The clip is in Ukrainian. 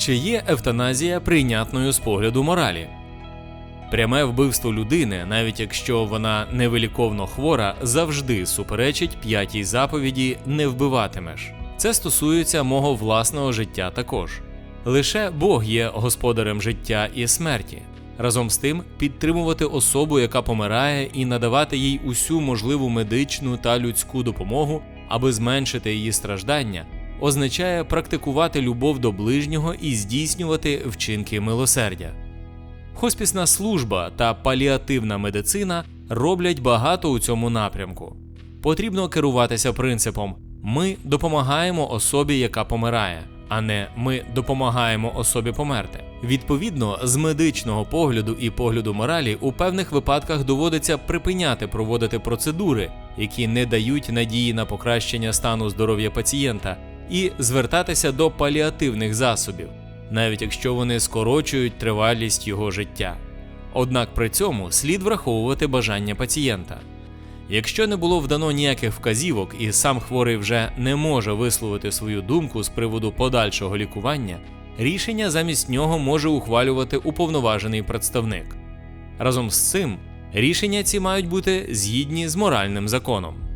Чи є евтаназія прийнятною з погляду моралі? Пряме вбивство людини, навіть якщо вона невиліковно хвора, завжди суперечить п'ятій заповіді не вбиватимеш. Це стосується мого власного життя також. Лише Бог є господарем життя і смерті. Разом з тим, підтримувати особу, яка помирає, і надавати їй усю можливу медичну та людську допомогу, аби зменшити її страждання, означає практикувати любов до ближнього і здійснювати вчинки милосердя. Хоспісна служба та паліативна медицина роблять багато у цьому напрямку. Потрібно керуватися принципом ми допомагаємо особі, яка помирає, а не ми допомагаємо особі померти. Відповідно, з медичного погляду і погляду моралі у певних випадках доводиться припиняти проводити процедури, які не дають надії на покращення стану здоров'я пацієнта, і звертатися до паліативних засобів навіть якщо вони скорочують тривалість його життя. Однак при цьому слід враховувати бажання пацієнта. Якщо не було вдано ніяких вказівок і сам хворий вже не може висловити свою думку з приводу подальшого лікування, рішення замість нього може ухвалювати уповноважений представник. Разом з цим рішення ці мають бути згідні з моральним законом.